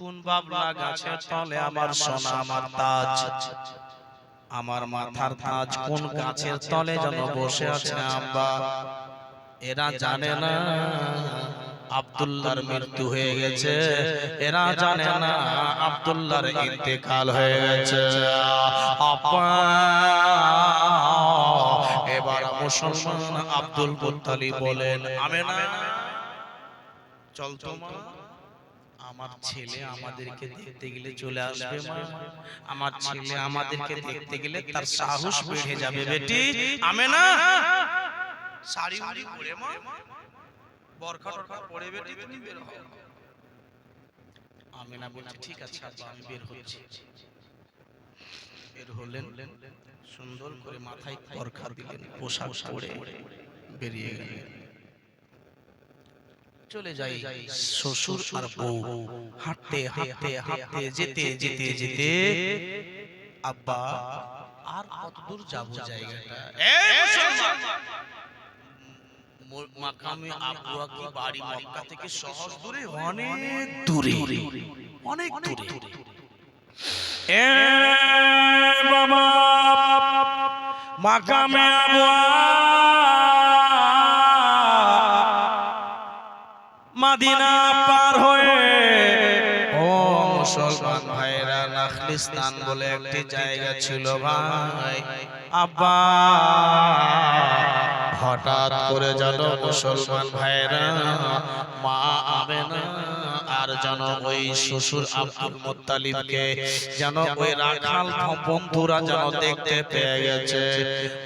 কোন বাবলা গাছের তলে আমার সোনা, আমার তাজ? আমার মাথার তাজ কোন গাছের তলে যেন বসে আছে আব্বা এরা জানে না আব্দুল্লাহর মৃত্যু হয়ে গেছে। এরা জানে না আব্দুল্লাহর ইন্তেকাল হয়ে গেছে। এবার মুসলমান আব্দুল মুত্তালিব বলেন, আমেনা, চল তো আমার ছেলে আমাদেরকে দেখতে গেলে চলে আসবে মা। আমার ছেলে আমাদেরকে দেখতে গেলে তার সাহস বেড়ে যাবে। বেটি আমেনা। শাড়ি উড়ি পরে মা। বরখা টরখা পরে বেটি তুমি বের হও। আমেনা বলছে ঠিক আছে আব্বা আমি বের হচ্ছি। বের হলেন। সুন্দর করে মাথায় বরখা দিলেন। পোশাক পরে বেরিয়ে গেলেন। চলে যাই। শ্বশুর আর বউ হাঁটতে হাঁটতে হাঁটতে যেতে যেতে যেতে আব্বা আর কত দূর যাব জায়গাটা? মাকামে আবুয়া কি বাড়ি মক্কা থেকে সহজ দূরে অনেক দূরে। অনেক দূরে। এ বাবা মাকামে মাদিনা পার হয়ে ও মুসলমান ভাইরা নাখলিস্তান বলে একটি জায়গা ছিল ভাই। আব্বা। হঠাৎ করে যেন মুসলমান ভাইরা মা আমেনা আর যেন ওই শ্বশুর আব্দুল মুত্তালিবকে যেন ওই রাখাল বন্ধুরা যেন দেখতে পেয়ে গেছে।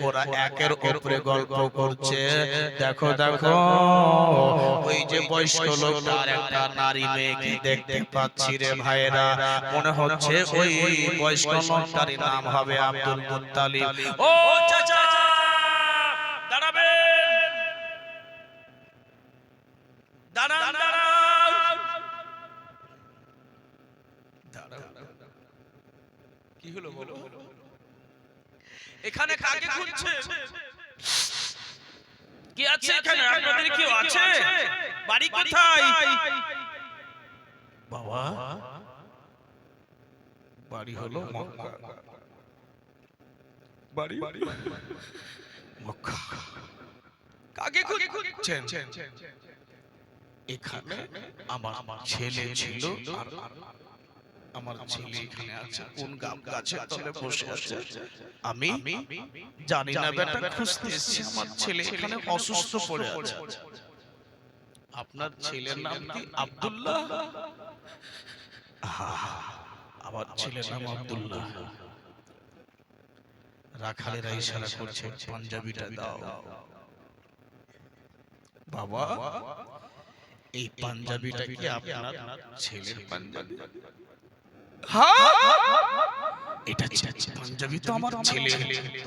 ওরা একের উপরে গল্প করছে। দেখো দেখো। যে বয়স্ক লোকটা আর একটা নারী মেয়েকে দেখতে পাচ্ছি রে ভাইরা মনে হচ্ছে ওই বয়স্ক লোকটারই নাম হবে আব্দুল মুত্তালিব। ও চাচা দাঁড়াবেন দাঁড়ান দাঁড়ান কি হলো বলো এখানে কাকে খুঁজছে কি আছে এখানে আপনাদের কি আছে বাড়ি কোথায় বাবা বাড়ি হলো বাড়ি? মক্কা। কাকে খুঁজছেন? এখানে আমার ছেলে ছিল আর আমার ছেলে এখানে আছে। কোন গাম তলে বসে আছে? আমি জানি না বেটা, খুঁজতে এসেছি। আমার ছেলে এখানে অসুস্থ পড়ে আছে। আপনার ছেলের নাম কি আব্দুল্লাহ? আমার ছেলের নাম আব্দুল্লাহ। রাখালেরা ইশারা করছে পাঞ্জাবিটা দাও। বাবা এই পাঞ্জাবিটা কি আপনার ছেলের পাঞ্জাবি? এটা পাঞ্জাবি? তো আমার ছেলে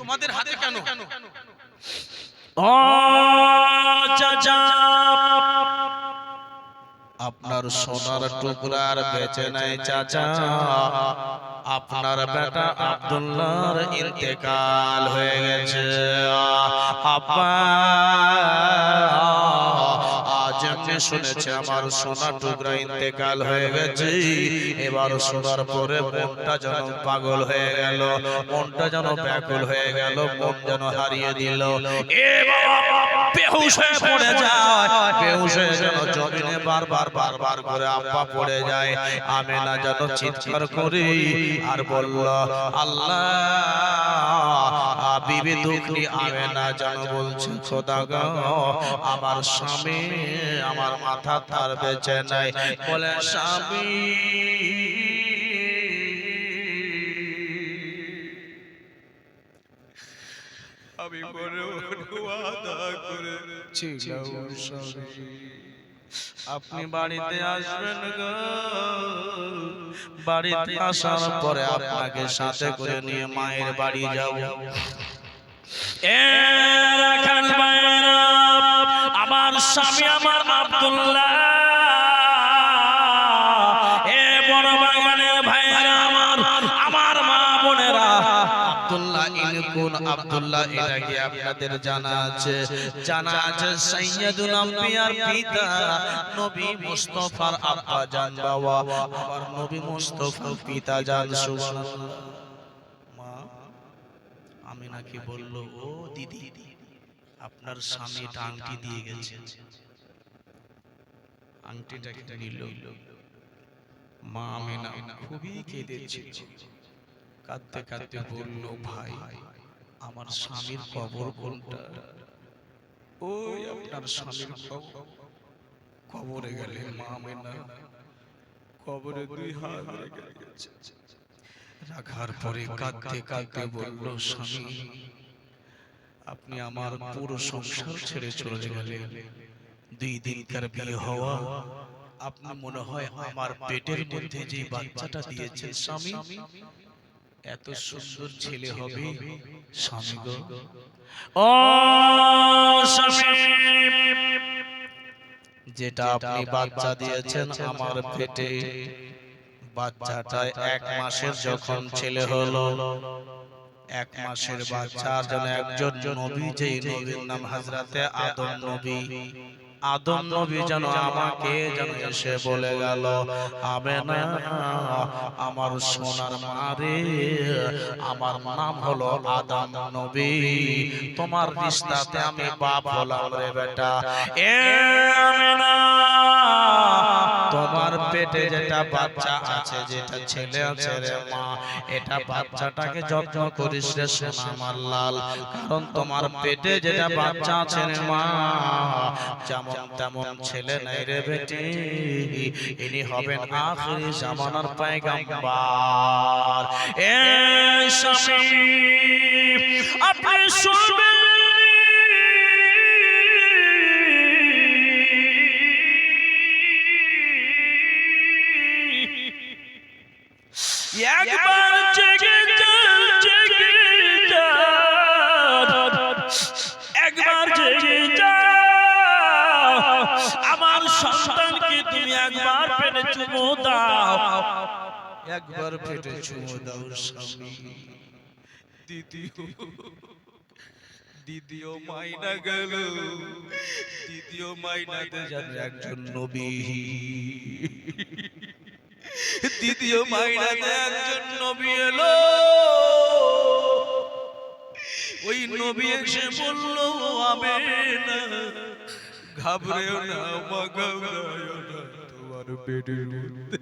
তোমাদের হাতে কেন? ও চাচা আপনার সোনার টুকরার বেঁচে নাই চাচা। আপনার বেটা আব্দুল্লাহর ইন্তেকাল হয়ে গেছে। আপা আজ আমি শুনেছি আমার সোনা টুকরা ইন্তেকাল হয়ে গেছে। এবার শোনার পরে মনটা যেন পাগল হয়ে গেল। মনটা যেন ব্যাকুল হয়ে গেল। মন যেন হারিয়ে দিল। এ বাবা বেহুশ হয়ে পড়ে যায়। বেহুশ হয়ে যেন জমিনে বারবার বারবার করে আব্বা পড়ে যায়। আমেনা যেন চিৎকার করে আর বলল আল্লাহ বিবি দুঃখী আমেনা যেন বলছে খোদা গো আমার স্বামী আমার মাথা তার বেঁচে নাই। বলে স্বামী আমি বড় ওয়াদা করেছিলাম আপনি বাড়িতে আসবেন গো। বাড়িতে আসার পরে আপনাকে সাথে করে নিয়ে মায়ের বাড়ি যাব। এ রাখাল আমার স্বামী আমার আব্দুল্লাহ। আপনাদের জানা আছে। জানা আছে সাইয়্যিদুল আম্বিয়ার পিতা নবী আব্বা জান বাবা। নবী পিতা জান সুবহানাল্লাহ। মা, আমি নাকি বলল, ও দিদি, আপনার স্বামী আংটি দিয়ে গেছে। নিল। মা খুবই কেঁদেছিল কাঁদতে কাঁদতে বলল, ভাই আমার স্বামীর কবর কোনটা? ওই আপনার স্বামীর কবরে গেলে মা আমিনা কবরে দুই হাত রেখে গেছে রাখার পরে কাঁদতে কাঁদতে বলল স্বামী আপনি আমার পুরো সংসার ছেড়ে চলে গেলেন। দুই দিনকার বিয়ে হওয়া। আপনি মনে হয় আমার পেটের মধ্যে যে বাচ্চাটা দিয়েছেন স্বামী? এত সুন্দর ছেলে হবে স্বামী গো। ও যেটা আপনি বাচ্চা দিয়েছেন আমার পেটে। বাচ্চাটা এক মাসের যখন ছেলে হলো এক মাসের বাচ্চার জন্য একজন নবী যেই নবীর নাম হাজরাতে আদম নবী। আদম নবী যেন আমাকে যেন এসে বলে গেল আবে না আমার সোনার মারে আমার নাম হলো আদম নবী। তোমার রিস্তাতে আমি বাপ হলাম রে বেটা। এ আমেনা পেটে যেটা বাচ্চা আছে, যেটা ছেলে আছে রে মা, এটা বাচ্চাটাকে যত্ন করিস রে সোনা আমার লাল। কারণ তোমার পেটে যেটা বাচ্চা আছে রে মা, যেমন তেমন ছেলে নাই রে বেটি। ইনি হবেন আখরি জামানার পায়গাম্বার। এ স্বামী, আপনি শুনবেন একবার জেগে যাও আমার সন্তানকে তুমি একবার পেটে চুমো দাও। একবার পেটে চুমো দাও স্বামী। দ্বিতীয় দ্বিতীয় মাইনা গেল। দ্বিতীয় মাইনাতে যেন একজন নবী। দ্বিতীয় মাইনাতে একজন নবী এলো। ওই নবী এসে বলল আবে না ঘাবড়েও না ঘাবড়ায়ও না। তোমার পেটের মধ্যে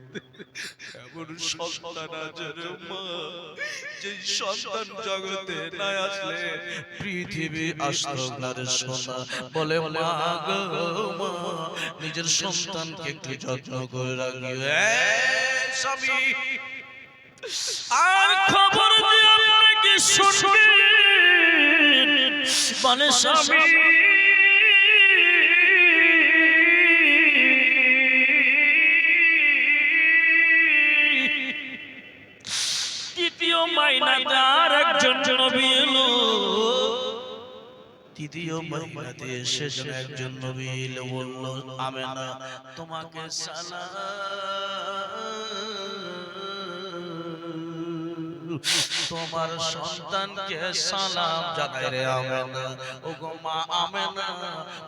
এমন সন্তান আছে মা যে সন্তান জগতে না আসলে পৃথিবী আসতো না সোনা। বলে মা গো মা নিজের সন্তানকে একটু যত্ন করে রাখিও। এ স্বামী আর খবর দিয়ে আপনাকে শুনবেন? বলে স্বামী তৃতীয় মাইনাতে আর একজন নবী এলো। তৃতীয় মহিলাতে এসে যেন একজন নবী এলো বলল আমেনা তোমাকে সালাম। তোমার সন্তানকে সালাম জানাই রে আমেনা। ও গো মা আমেনা।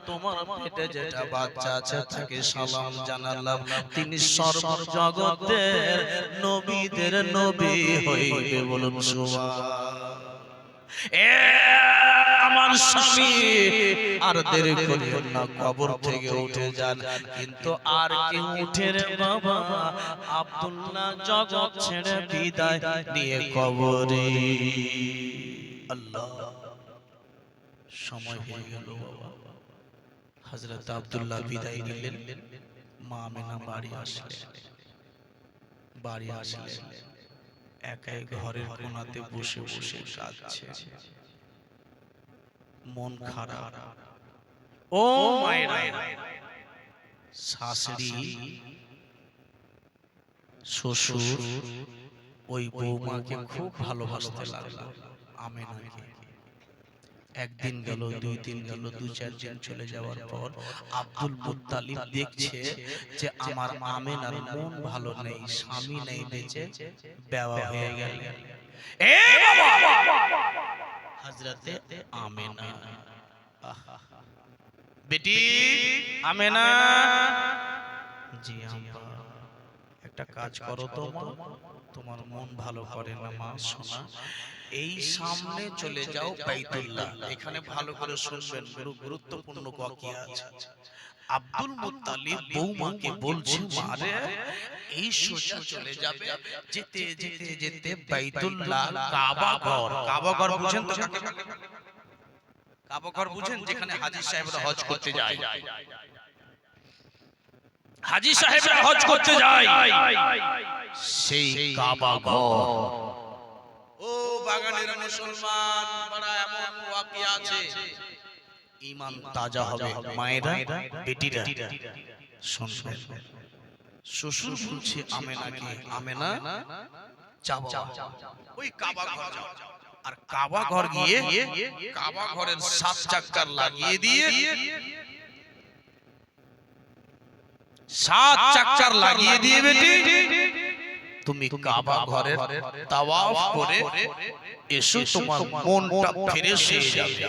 তোমার পেটে যেটা বাচ্চা আছে তাকে সালাম জানালাম। তিনি সর্বজগতের নবীদের নবী হইবে বলুন সুবহান। আমার স্বামী। আর দেরি করিও না, কবর থেকে উঠে যান। কিন্তু আর কি উঠে রে বাবা, আব্দুল্লাহ জগৎ ছেড়ে বিদায় নিয়ে কবরে। আল্লাহ, সময় হয়ে গেল বাবা। হযরত আব্দুল্লাহ বিদায় নিলেন। মা আমেনা বাড়ি আসলেন। বাড়ি আসলেন। একাই ঘরের কোনাতে বসে বসে কাঁদছে। মন খারাপ। ও শাশুড়ি শ্বশুর ওই বৌমাকে খুব ভালোবাসতে লাগল। আমেনাকে। একদিন গেল দুই দিন গেল দু চার দিন চলে যাওয়ার পর আব্দুল মুত্তালিব দেখছে যে আমার আমেনার মন ভালো নেই স্বামী নেই বেঁচে বেওয়া হয়ে গেল। এ বাবা! হযরতে আমেনা। আহা। বেটি আমেনা। জি আম্মা। একটা কাজ করো তো মা তোমার মন ভালো করে না মা শোনা। এই সামনে চলে যাও বাইতুল্লাহ। এখানে ভালো করে শুনবেন গুরু- গুরুত্বপূর্ণ ওয়াকিয়া আছে। আব্দুল মুত্তালিব বৌমাকে বলছে মারে এই সোজা চলে যাবে যেতে যেতে যেতে বাইতুল্লাহ কাবা ঘর। কাবা ঘর বুঝেন তো? কাবা ঘর বুঝেন যেখানে হাজী সাহেবরা হজ করতে যায়। হাজী সাহেবরা হজ করতে যায়। সেই কাবা ঘর। ও বাগানের মুসলমান, বড় এমন ওয়াকিয়া আছে। ঈমান তাজা হবে, মায়েরা, বেটিরা, শুনবেন। শ্বশুর বলছে, আমেনাকে, আমেনা, যাও ওই কাবা ঘর যাও। আর কাবা ঘর গিয়ে কাবা ঘরের সাত চাক্কার লাগিয়ে দিয়ে সাত চাক্কার লাগিয়ে দিয়ে বেটি তুমি কাবা ঘরের তাওয়াফ করে এসো তোমার মনটা ফ্রেশ হয়ে যাবে।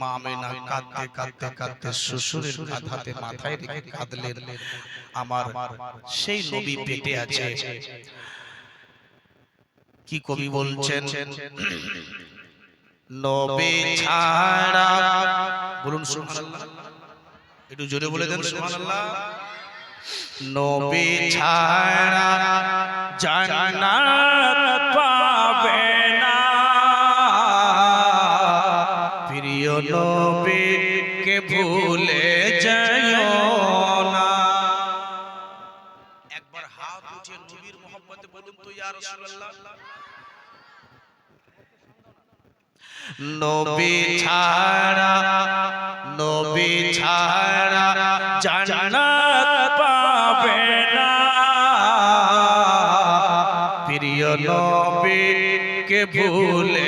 মা মেনা কাঁদতে কাঁদতে কাঁদতে শ্বশুরের কাঁধাতে মাথায় রেখে কাঁদলেন। আমার সেই নবী পেটে আছে। কি কবি বলছেন? নবী ছাড়া। বলুন সুবহানাল্লাহ। একটু জোরে বলে দেন সুবহানাল্লাহ। নবী ছাড়া জান্নাত পাবে না। প্রিয় নবীকে ভুলে না। একবার হাত উঠিয়ে নবীর মোহাম্মতে বলুন তো ইয়া রাসূলুল্লাহ। নবী ছাড়া নবী ছাড়া জান্নাত নবীকে ভুলে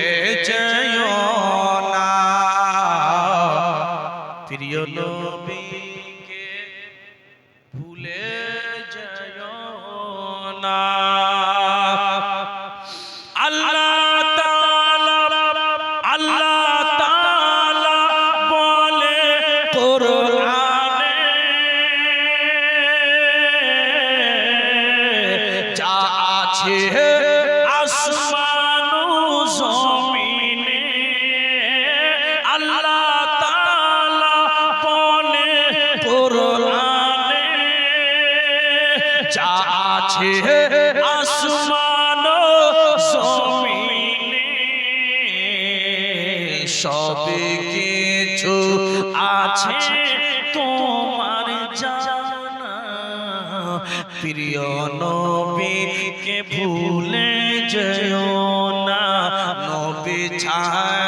প্রিয় নবীকে ভুলে যেও না। নবী ছাড়া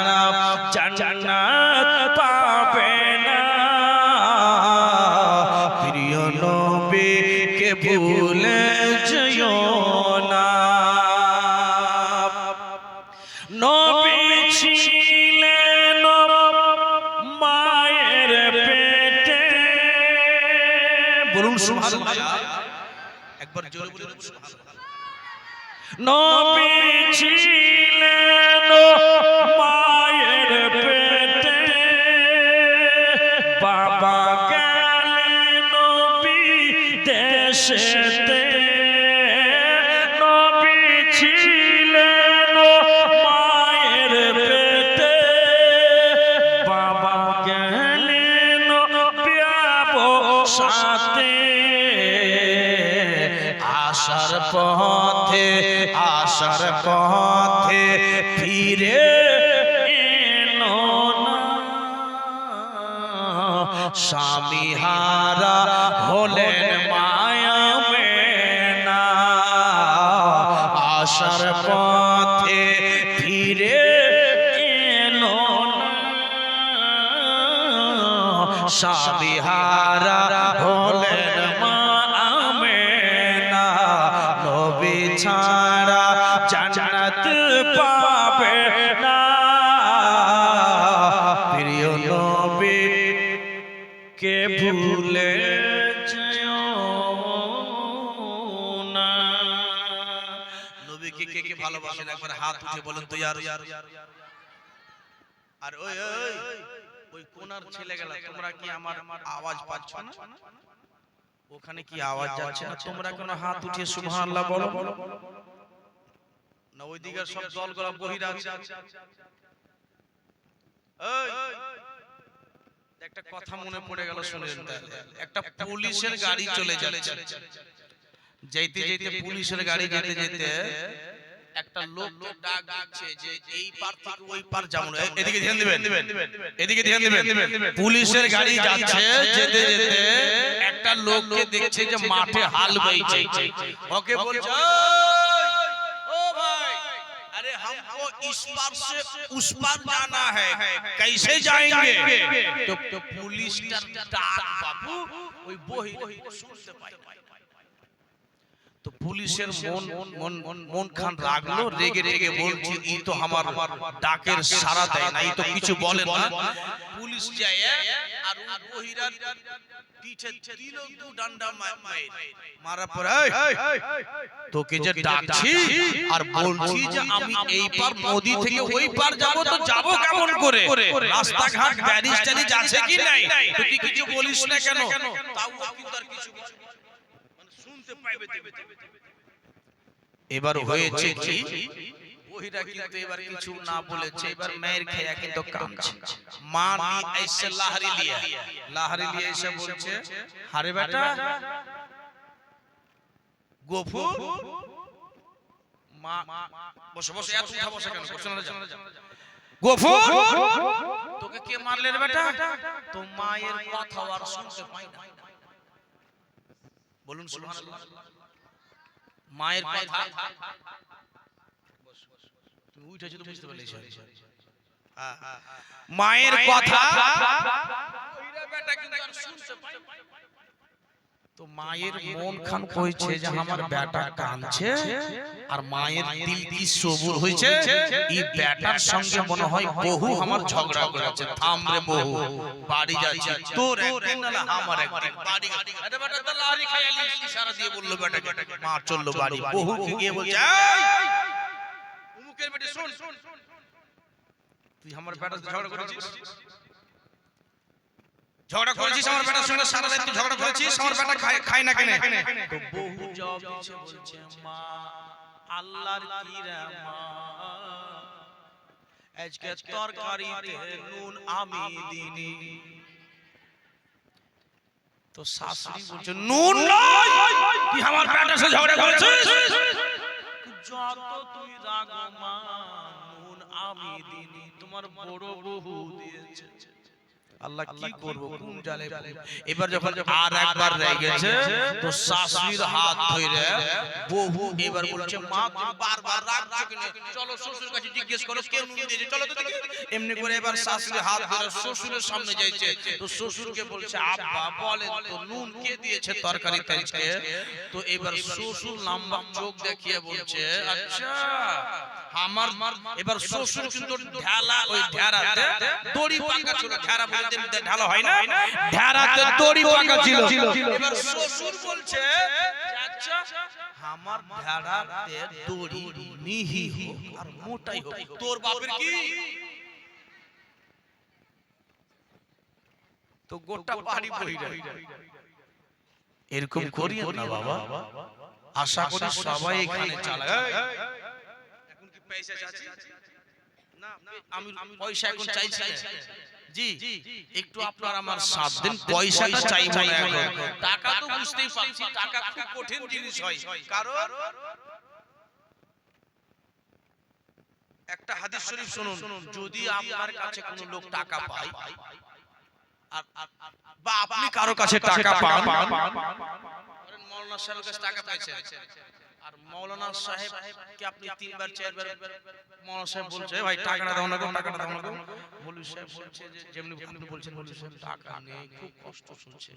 পথে ফিরে এলো না। আর ওই ওই ওই কোনার ছেলে গেল তোমরা কি আমার আওয়াজ পাচ্ছ না? ওখানে কি আওয়াজ যাচ্ছে না? তোমরা কোনো হাত উঠিয়ে সুবহানাল্লাহ বলো। না, ওই দিকের সব দলগুলো বহিরা এই একটা কথা মনে পড়ে গেল তাহলে। একটা পুলিশের গাড়ি চলে যাচ্ছে। যেতে যেতে পুলিশের গাড়ি যেতে যেতে একটা লোককে ডাক দিচ্ছে যে এই পার থেকে ওই পার যাবো না। এ- এদিকে ধ্যান দিবেন এদিকে ধ্যান দিবেন পুলিশের গাড়ি যাচ্ছে যেতে যেতে একটা লোককে দেখছে যে মাঠে হাল বইছে ওকে বলছে "ওই, ও ভাই अरे हमको इस पार से उस पार जाना है कैसे जाएंगे तो, तो पुलिस डाक बाबू ওই বহি শুনতে পাই তো পুলিশের মন মন মন খান রাখল রেগে রেগে বলছে ই তো আমার ডাকের সারা দেয় না ই তো কিছু বলে না। পুলিশ যায় আর ওই বহিরার পিঠে দিল দু ডান্ডা পরে তোকে যে ডাকছি আর বলছি যে আমি এই পার নদী থেকে ওই পার যাব তো যাব কেমন করে? রাস্তাঘাট ব্যারিজ ট্যারিজ আছে কি নাই তুই কিছু বলিস না কেন? তাও কিন্তু আর কিছু। মানে শুনতে পাইবে এবার হয়েছে কি ওহিরা কিন্তু এবার কিছু না বলেছে এবার মেয়ের খেয়া কিন্তু কামছে মা নি এসে লাহারি লিয়া লাহারি লিয়া এসে বলছে হারে বেটা গফু মা বসে বসে এত উঠা বসে কেন বসে না। গফু তোকে কে মারলে রে বেটা তো মায়ের কথা আর শুনতে পাই না বলুন সুবহানাল্লাহ। মায়ের কথা। তুমি উঠেছো তো বুঝতে পারলে হ্যাঁ, মায়ের কথা। বেটা কিন্তু শুনতে পাই। না। তো মায়ের মন খান কইছে যে আমার বেটা কাঁদছে আর মায়ের দিল কি সবুর হয়েছে? এই বেটার সঙ্গে মনে হয় বহু আমার ঝগড়া করেছে। থাম রে বহু বাড়ি যাচ্ছি। তোর একদিন না আমার একদিন। বাড়ি আরে বেটা তো লারি খাইলি ইশারা দিয়ে বলল বেটাকে। মা চলল বাড়ি। বহু গিয়ে বলছে "এই, উমুকের বেটে শোন তুই আমার বেটার ঝগড়া করেছিস? ঝগড়া করেছিস আমার বেটার সঙ্গে সারা রাত ঝগড়া করেছিস? আমার বেটা খায় খায় না কেন? তো বহু জবাব বলছে মা আল্লাহর কি রে মা? আজকে তরকারিতে নুন আমি দিনি তো শাশুড়ি বলছে নুন নয়! তুই আমার বেটার সাথে ঝগড়া করেছিস? যত তুই রাগ মা নুন আমি দিনি তোমার বড় বহু দিয়েছে। আল্লাহ কি করব কোন জালে এবার যখন আর একবার গেছে তো শাশুড়ির হাত ধরে বহু এবার বলছে মা তুমি বারবার কেন চলো শ্বশুর কাছে জিজ্ঞেস করো কেউ নুন দিয়েছে? চলো তো এমনি করে এবার শাশুড়ি হাত ধরে শ্বশুরের সামনে যাইছে। তো শ্বশুরকে বলছে আব্বা বলেন তো নুন কে দিয়েছে তরকারি আজকে তো এবার শ্বশুর লম্বা চোখ দেখিয়ে বলছে আচ্ছা আমার এবার শ্বশুর কিন্তু ঢালা ওই ঢেরাতে দড়ি পাকা ছিল ঢেরা ঢালা হয় না। ঢেরাতে দড়ি পাকা ছিল। এবার শ্বশুর বলছে আচ্ছা আমার ঢেরাতে দড়ি মিহি হোক আর মোটাই হোক। তোর বাপের কি? তো গোটা বাড়ি এরকম করিয়েন না বাবা। আশা করি সবাই এখানে চালায় এখন কি পয়সা চাচ্ছি না আমি পয়সা এখন চাইছি না। জি একটু আপনার আমার সাত দিন পয়সাটা না এখন টাকা তো বুঝতেই পারছি টাকা খুব কঠিন জিনিস হয়। কারণ? একটা হাদিস শরীফ শুনুন। যদি আপনার কাছে কোনো লোক টাকা পায় আর বা আপনি কারও কাছে টাকা পান মৌলানা সাহেবের কাছে টাকা পাইছেন। আর মৌলানা সাহেব কে আপনি তিনবার চারবার মৌলানা সাহেব বলছে ভাই টাকাটা দাও না টাকাটা দাও না গো। সাহেব বলছে যে যেমনি আপনি বলছেন মৌলভী সাহেব টাকা নেই খুব কষ্ট শুনছে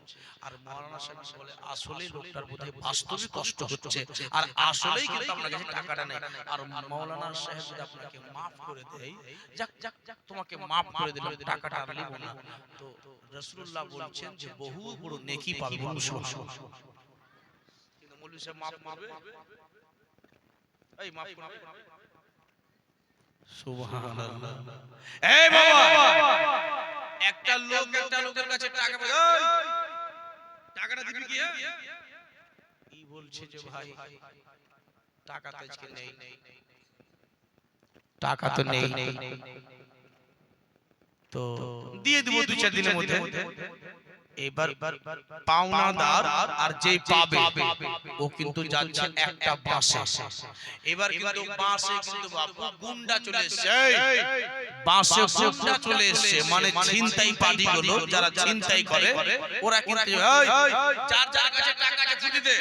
আর মৌলানা সাহেব বলে আসলেই লোকটার বোধহয় বাস্তবিক কষ্ট হচ্ছে। আর আসলেই কিন্তু আপনার কাছে টাকাটা নেই আর মৌলানা সাহেব যদি আপনাকে মাফ করে দেয় যাক যাক যাক তোমাকে মাফ করে দিলাম টাকাটা আর নিব না। তো রাসূলুল্লাহ বলছেন যে বহু বড় নেকি পাবে বলুন কিন্তু মৌলভী সাহেব এই মাফ করবে। সুবহানাল্লাহ। এই বাবা! একটা লোক একটা লোকের কাছে টাকা এই, টাকাটা দিবি কি হ্যাঁ? কি বলছে যে ভাই? টাকা তো আজকে নেই। টাকা তো নেই। তো দিয়ে দিব দু চার দিনের মধ্যে। এবার পাওনাদার আর যে পাবে ও কিন্তু যাচ্ছে একটা বাসে। এবার কিন্তু বাসে কিন্তু গুন্ডা চলে এসেছে। বাসে গুন্ডা চলে এসেছে। মানে ছিনতাই পার্টি গুলো যারা ছিনতাই করে ওরা কিন্তু এই, যার যার কাছে টাকা আছে ফুটি দে।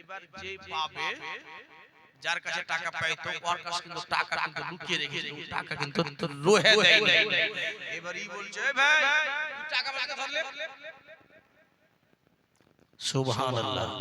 এবার যে পাবে যার কাছে টাকা পাইতো ওর কাছে কিন্তু টাকা কিন্তু লুকিয়ে রেখেছে টাকা কিন্তু রোহে দেয় নাই। এবার ই বলছে "এ ভাই তুই টাকা পাইতে পারলে সুবহানাল্লাহ।